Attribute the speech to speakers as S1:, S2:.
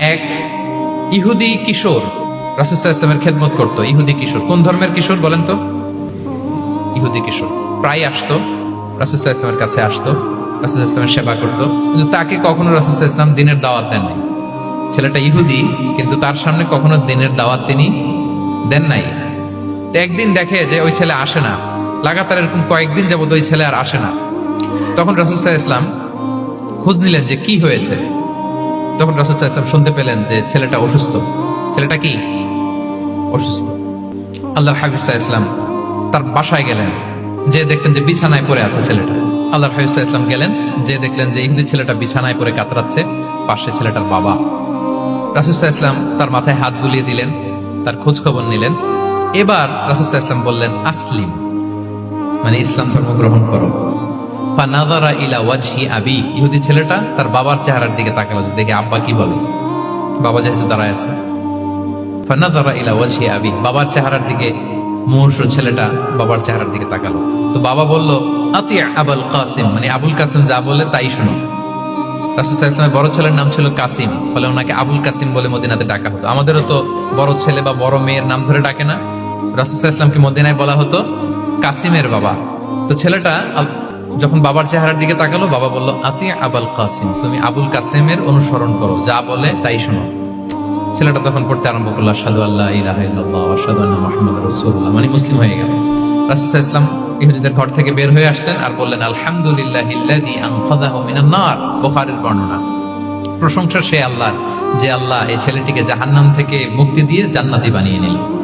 S1: এক ইহুদি কিশোর রাসুসাহ ইসলামের খেদমত করতো। ইহুদি কিশোর, কোন ধর্মের কিশোর বলেন তো? ইহুদি কিশোর, প্রায় আসতো রাসুসাহ ইসলামের কাছে আসতো রাসুসাহ ইসলামের সেবা করতো। কিন্তু তাকে কখনো রাসুসাহ ইসলাম দিনের দাওয়াত দেন নাই। ছেলেটা ইহুদি, কিন্তু তার সামনে কখনো দিনের দাওয়াত তিনি দেন নাই। তো একদিন দেখে যে ওই ছেলে আসে না। লাগাতার এরকম কয়েকদিন যাবত ওই ছেলে আর আসে না। তখন রাসুসাহ ইসলাম খোঁজ নিলেন যে কি হয়েছে। তখন রাসুসাহ ইসলাম শুনতে পেলেন যে ছেলেটা অসুস্থ। ছেলেটা কি? অসুস্থ। আল্লাহর হাবিব সাহা ইসলাম তার বাসায় গেলেন। যে দেখলেন যে বিছানায় পড়ে আছে ছেলেটা। আল্লাহর হাবিব সাহা ইসলাম গেলেন যে দেখলেন যে ইহুদি ছেলেটা বিছানায় পড়ে কাতরাচ্ছে, পাশে ছেলেটার বাবা। রাসুসাহ ইসলাম তার মাথায় হাত বুলিয়ে দিলেন, তার খোঁজ খবর নিলেন। এবার রাসুসাহ ইসলাম বললেন, আসলিম মানে ইসলাম ধর্ম গ্রহণ করো। ফানাদারা ইলা ওয়াজহি আবি। ইহুদি ছেলেটা তার বাবার চেহারার দিকে তাকালো দেখে আব্বা কি বলে? বাবা যেহেতু দাঁড়ায় আছে। ফানাদারা ইলা ওয়াজহি আবি। বাবার চেহারার দিকে মুহূর্ষ ছেলেটা বাবার চেহারার দিকে তাকালো। তো বাবা বলল, আতি আবুল কাসিম। মানে আবুল কাসিম যা বলে তাই শোনো। রাসুসাহ ইসলামের বড় ছেলের নাম ছিল কাসিম। ফলে ওনাকে আবুল কাসিম বলে মদিনাতে ডাকা হতো। আমাদেরও তো বড় ছেলে বা বড় মেয়ের নাম ধরে ডাকে না। রাসুসাহ ইসলামকে মদিনায় বলা হতো কাসিমের বাবা। তো ছেলেটা যখন বাবার চেহারার দিকে তাকালো, বাবা বলল, আতি আবুল কাসিম, তুমি আবুল কাসিমের অনুসরণ করো, যা বলে তাই শোনো। ছেলেটা তখন পড়তে আরম্ভ করল আসাদু আল্লাহ ইলাহা মুহাম্মাদ রাসূলুল্লাহ। মানে মুসলিম হয়ে গেল। রাসূল ইসলাম ইহুদিদের ঘর থেকে বের হয়ে আসলেন আর বললেন নার। বুখারীর বর্ণনা। প্রশংসা সে আল্লাহর, যে আল্লাহ এই ছেলেটিকে জাহান্নাম থেকে মুক্তি দিয়ে জান্নাতি বানিয়ে নিল।